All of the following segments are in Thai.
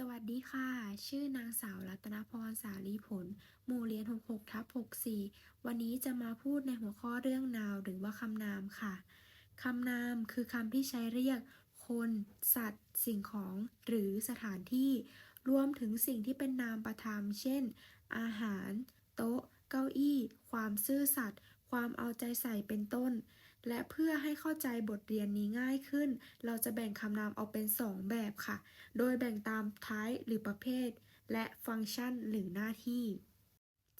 สวัสดีค่ะ ชื่อนางสาวรัตนพรสาลีผล หมู่เรียน 66ทับ64 วันนี้จะมาพูดในหัวข้อเรื่องนาวหรือว่าคำนามค่ะ คำนามคือคำที่ใช้เรียก คน สัตว์ สิ่งของ หรือสถานที่ รวมถึงสิ่งที่เป็นนามประธรรมเช่น อาหาร โต๊ะ เก้าอี้ ความซื่อสัตย์ ความเอาใจใส่เป็นต้น และเพื่อให้เข้าใจบทเรียนนี้ง่ายขึ้น เราจะแบ่งคำนามออกเป็น 2 แบบค่ะ โดยแบ่งตาม type หรือประเภท และฟังก์ชันหรือหน้าที่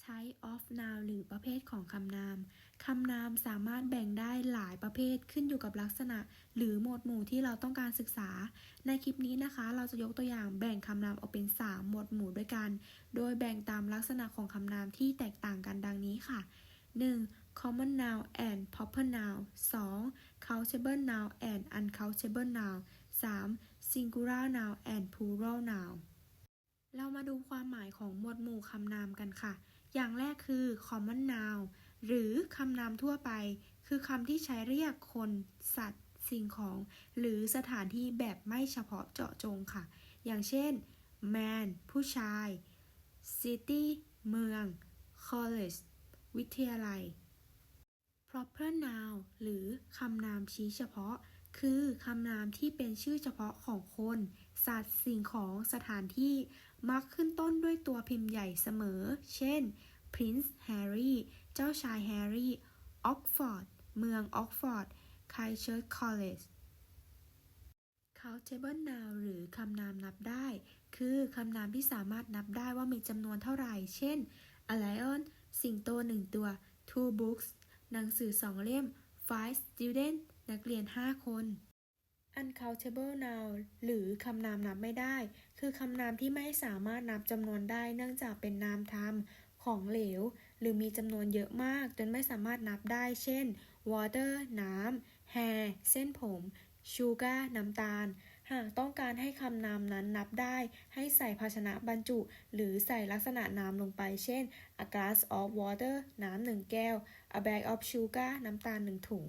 type of noun หรือประเภทของคำนาม คำนามสามารถแบ่งได้หลายประเภทขึ้นอยู่กับลักษณะ หรือหมวดหมู่ที่เราต้องการศึกษา ในคลิปนี้นะคะ เราจะยกตัวอย่างแบ่งคำนามออกเป็น 3 หมวดหมู่ด้วยกัน โดยแบ่งตามลักษณะของคำนามที่แตกต่างกันดังนี้ค่ะ 1. Common noun and proper noun 2. countable noun and uncountable noun 3. singular noun and plural noun เรามาดูความหมายของหมวดหมู่คำนามกันค่ะ อย่างแรกคือ common noun หรือคำนามทั่วไป คือคำที่ใช้เรียกคน สัตว์ สิ่งของ หรือสถานที่แบบไม่เฉพาะเจาะจงค่ะ อย่างเช่น man ผู้ชาย city เมือง college วิทยาลัย proper noun หรือคำนามชี้เฉพาะ คือคำนามที่เป็นชื่อเฉพาะของคน สัตว์สิ่งของสถานที่มักขึ้นต้นด้วยตัวพิมพ์ใหญ่เสมอ เช่น Prince Harry เจ้าชายแฮร์รี่ Oxford เมือง Oxford Christchurch College countable noun หรือคำนามนับได้ คือคำนามที่สามารถนับได้ว่ามีจำนวนเท่าไหร่ เช่น a lion สิงโตหนึ่งตัว two books หนังสือสองเล่ม five students นักเรียน 5 คน uncountable noun หรือคำนามนับไม่ได้ คือคำนามที่ไม่สามารถนับจำนวนได้ เนื่องจากเป็นนามธรรมของเหลว หรือมีจำนวนเยอะมาก จนไม่สามารถนับได้ เช่น water น้ำ hair เส้นผม sugar น้ำตาล หากต้องการให้คำนามนั้นนับได้ ให้ใส่ภาชนะบรรจุ หรือใส่ลักษณะนามลงไป เช่น a glass of water น้ำหนึ่งแก้ว a bag of sugar น้ำตาลหนึ่งถุง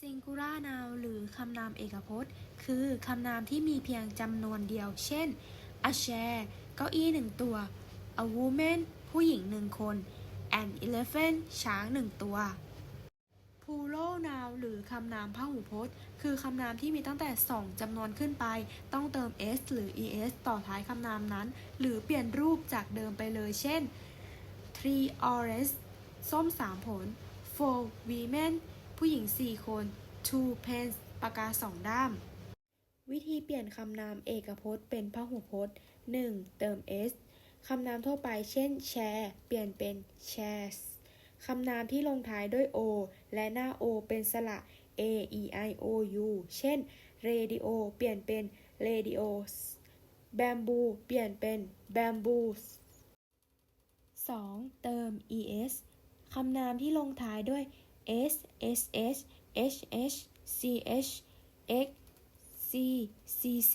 singular noun หรือคำนามเอกพจน์ คือคำนามที่มีเพียงจำนวนเดียว เช่น a chair เก้าอี้หนึ่งตัว a woman ผู้หญิงหนึ่งคน an elephant ช้างหนึ่งตัว plural noun หรือคำนามพหูพจน์ คือคำนามที่มีตั้งแต่ 2จำนวนขึ้นไป ต้องเติม s หรือ es ต่อท้ายคำนามนั้น หรือเปลี่ยนรูปจากเดิมไปเลย เช่น three orange ส้มสามผล four women ผู้หญิง 4 คน two pens ปากกาสองด้าม วิธีเปลี่ยนคำนามเอกพจน์เป็นพหูพจน์ 1. เติม s คำนามทั่วไปเช่น share เปลี่ยนเป็น shares คำนามที่ลงท้ายด้วย o และหน้า o เป็นสระ a e i o u เช่น radio เปลี่ยนเป็น radios bamboo เปลี่ยนเป็น bamboos 2. เติม es คำนามที่ลงท้ายด้วย s sh h h ch x c c c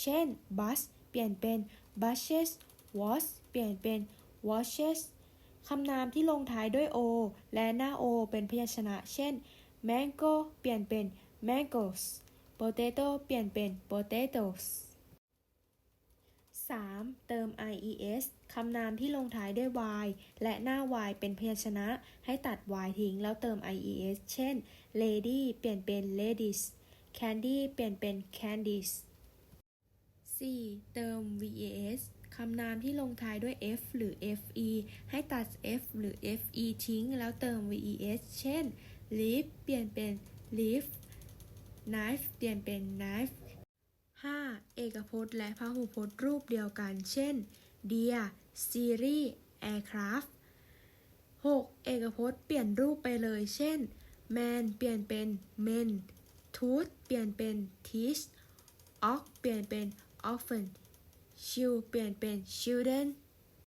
เช่น bus เปลี่ยนเป็น buses watch เปลี่ยนเป็น watches คำนามที่ลงท้ายด้วย o และหน้า o เป็นพยัญชนะ เช่น mango เปลี่ยนเป็น mangoes potato เปลี่ยนเป็น potatoes 3. เติม ies คำนามที่ลงท้ายด้วย y และหน้า y เป็นพยัญชนะ ให้ตัด y ทิ้งแล้วเติม ies เช่น lady เปลี่ยนเป็น ladies candy เปลี่ยนเป็น candies 4. เติม vas คำนามที่ลงท้ายด้วย f หรือ fe ให้ตัด f หรือ fe ทิ้ง แล้วเติม ves เช่น leaf เปลี่ยนเป็น leaf knife เปลี่ยนเป็น knife 5. เอกพจน์และพหูพจน์รูปเดียวกัน เช่น deer series aircraft 6. เอกพจน์เปลี่ยนรูปไปเลย เช่น man เปลี่ยนเป็น men tooth เปลี่ยนเป็น teeth ox เปลี่ยนเป็น often shield เปลี่ยนเป็น children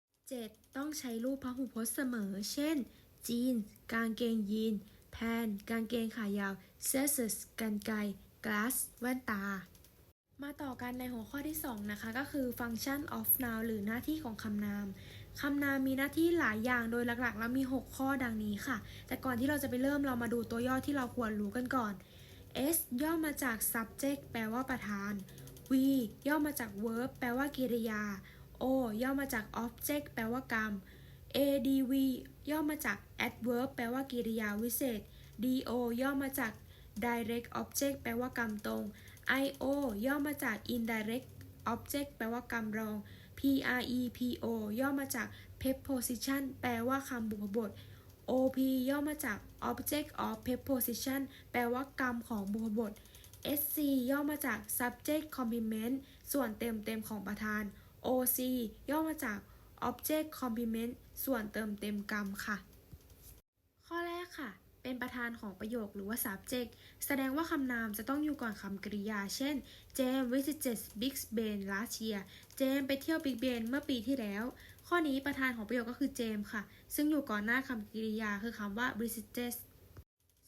7. ต้องใช้รูปพหูพจน์เสมอ เช่น jeans กางเกงยีน pan กางเกงขายาว scissors กันไกร glass แว่นตา มาต่อกันในหัวข้อที่ 2 นะคะ ก็คือ function of noun หรือหน้าที่ของคำนาม คำนามมีหน้าที่หลายอย่างโดยหลักๆ แล้วมี 6 ข้อดังนี้ค่ะ แต่ก่อนที่เราจะไปเริ่มเรามาดูตัวย่อที่เราควรรู้กันก่อน S ย่อมาจาก subject แปลว่าประธาน V ย่อมาจาก verb แปลว่ากิริยา O ย่อมาจาก object แปลว่ากรรม ADV ย่อมาจาก adverb แปลว่ากิริยาวิเศษ DO ย่อมาจาก direct object แปลว่ากรรมตรง IO ย่อมาจาก indirect object แปลว่ากรรมรอง PREPO ย่อมาจาก preposition แปลว่าคำบุพบท OP ย่อมาจาก object of preposition แปลว่ากรรมของบุพบท SC ย่อมาจาก subject complement ส่วนเต็มเต็มของประธาน OC ย่อมาจาก object complement ส่วนเติมเต็มกรรมค่ะ ข้อแรกค่ะ เป็นประธานของประโยคหรือว่า subject แสดงว่าคำนามจะต้องอยู่ก่อนคำกริยา เช่น James visited Big Ben last year เจมไปเที่ยว Big Ben เมื่อปีที่แล้ว ข้อนี้ประธานของประโยคก็คือเจมค่ะ ซึ่งอยู่ก่อนหน้าคำกริยาคือคำว่า visited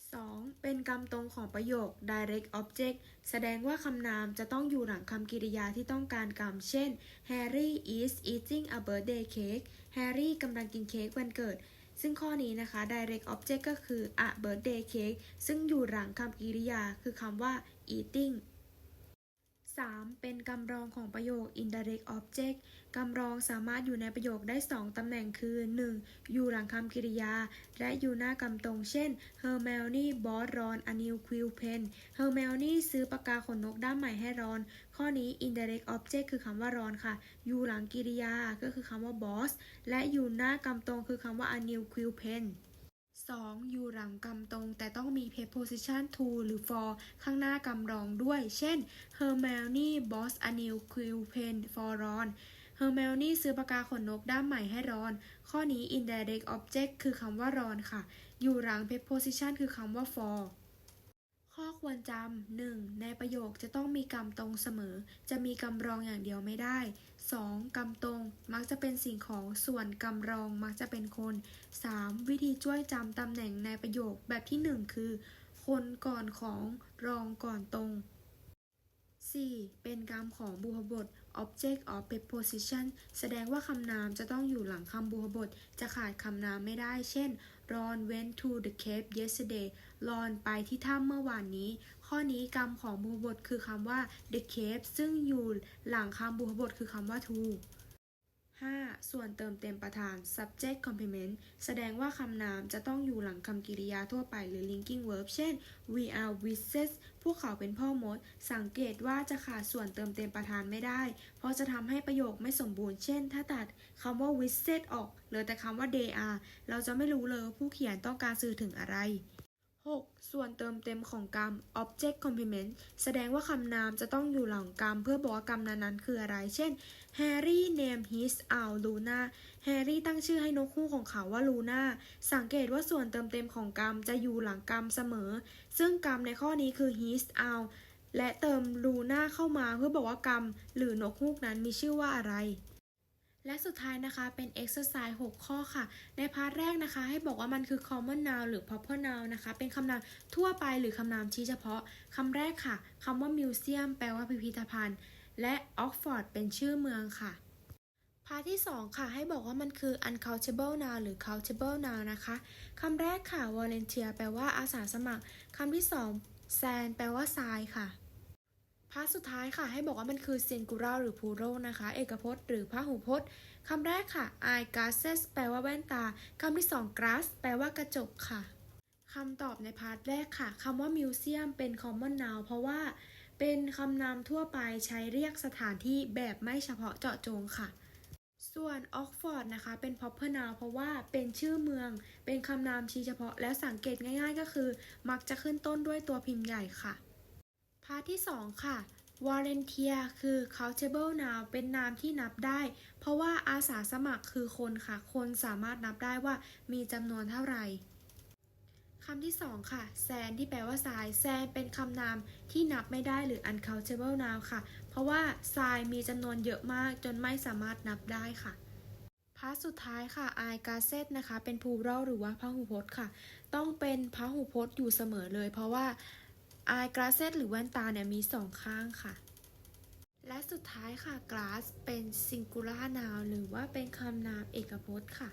2. เป็นกรรมตรงของประโยค direct object แสดงว่าคำนามจะต้องอยู่หลังคำกริยาที่ต้องการกรรม เช่น Harry is eating a birthday cake Harry กำลังกินเค้กวันเกิด ซึ่งข้อนี้นะคะ direct object ก็คือ a birthday cake ซึ่งอยู่หลังคำกริยาคือคำว่า eating 3. เป็นกำรองของประโยค indirect object กำรองสามารถอยู่ในประโยคได้ 2 ตำแหน่งคือ 1. อยู่หลังคำกริยา และอยู่หน้ากำตรง เช่น Hermione bought Ron a new quill pen Hermione ซื้อปากกาขนนกด้ามใหม่ให้รอน ข้อนี้ indirect object คือคำว่ารอนค่ะ อยู่หลังกริยาก็คือคำว่า boss และอยู่หน้ากำตรงคือคำว่า a new quill pen 2. อยู่หลังกำตรง แต่ต้องมี preposition to หรือ for ข้างหน้ากำรองด้วย เช่น Hermione boss a new quill pen for Ron Hermione ซื้อปากกาขนนกด้ามใหม่ให้ Ron ข้อนี้ indirect object คือคำว่า Ron ค่ะ อยู่หลัง preposition คือคำว่า for ข้อควรจำ 1. ในประโยคจะต้องมีกรรมตรงเสมอ จะมีกรรมรองอย่างเดียวไม่ได้ 2. กรรมตรงมักจะเป็นสิ่งของ ส่วนกรรมรองมักจะเป็นคน 3. วิธีช่วยจำตำแหน่งในประโยคแบบที่ 1 คือ คนก่อนของรองก่อนตรง 4. เป็นกรรมของบุพบท object of preposition แสดงว่าคำนามจะต้องอยู่หลังคำบุพบท จะขาดคำนามไม่ได้ เช่น Ron went to the cave yesterday รอนไปที่ถ้ำเมื่อวานนี้ ข้อนี้กรรมของบุพบทคือคำว่า the cave ซึ่งอยู่หลังคำบุพบทคือคำว่า to 5. ส่วนเติมเต็มประธาน subject complement แสดงว่าคำนามจะต้องอยู่หลังคำกริยาทั่วไปหรือ linking verb เช่น we are witches พวกเขาเป็นพ่อมด สังเกตว่าจะขาดส่วนเติมเต็มประธานไม่ได้ เพราะจะทำให้ประโยคไม่สมบูรณ์ เช่น ถ้าตัดคำว่า witches ออกเหลือแต่คำว่า they are เราจะไม่รู้เลยว่าผู้เขียนต้องการสื่อถึงอะไร 6. ส่วนเติมเต็มของกรรม object complement แสดงว่าคำนามจะต้องอยู่หลังกรรม เพื่อบอกว่ากรรมนั้นๆคืออะไร เช่น Harry named his owl Luna Harry ตั้งชื่อให้นกคู่ของเขาว่า Luna สังเกตว่าส่วนเติมเต็มของกรรมจะอยู่หลังกรรมเสมอ ซึ่งกรรมในข้อนี้คือ his owl และเติม Luna เข้ามาเพื่อบอกว่ากรรม หรือนกฮูกนั้นมีชื่อว่าอะไร และสุดท้ายนะคะเป็น exercise 6 ข้อค่ะ ในพาร์ทแรกนะคะ ให้บอกว่ามันคือ common noun หรือ proper noun นะคะ เป็นคำนามทั่วไปหรือคำนามชี้เฉพาะคำแรกค่ะคำว่า museum แปลว่าพิพิธภัณฑ์ และ Oxford เป็นชื่อเมืองค่ะพาร์ทที่ 2 ค่ะ ให้บอกว่ามันคือ uncountable noun หรือ countable noun นะคะ คำแรกค่ะ volunteer แปลว่าอาสาสมัคร คำที่ 2 sand แปลว่าทรายค่ะ พาร์ทสุดท้ายค่ะ ให้บอกว่ามันคือ singular หรือ plural นะคะ เอกพจน์ หรือพหูพจน์คำแรกค่ะ eye glasses แปลว่าแว่นตาคำที่สอง glass แปลว่ากระจกค่ะคำตอบในพาร์ทแรกค่ะคำว่า museum เป็น common noun เพราะว่าเป็นคำนามทั่วไปใช้เรียกสถานที่แบบไม่เฉพาะเจาะจงค่ะ ส่วน Oxford นะคะ เป็น proper noun เพราะว่าเป็นชื่อเมือง เป็นคำนามชี้เฉพาะ และสังเกตง่ายๆ ก็คือ มักจะขึ้นต้นด้วยตัวพิมพ์ใหญ่ค่ะ พาร์ทที่ 2 ค่ะ volunteer คือ countable noun เป็นนามที่นับได้ เพราะว่าอาสาสมัครคือคนค่ะ คนสามารถนับได้ว่ามีจำนวนเท่าไหร่คำที่ 2 ค่ะ sand ที่แปลว่าทราย sand เป็นคำนามที่นับไม่ได้หรือ uncountable noun ค่ะ เพราะว่าทรายมีจำนวนเยอะมากจนไม่สามารถนับได้ค่ะพาร์ทสุดท้ายค่ะ eye glasses นะคะ เป็น plural หรือว่าพหูพจน์ค่ะ ต้องเป็นพหูพจน์อยู่เสมอเลย เพราะว่า อายกราเซตหรือแว่นตาเนี่ยมีสองข้างค่ะ และสุดท้ายค่ะ glass เป็น singular noun หรือว่าเป็นคำนามเอกพจน์ค่ะ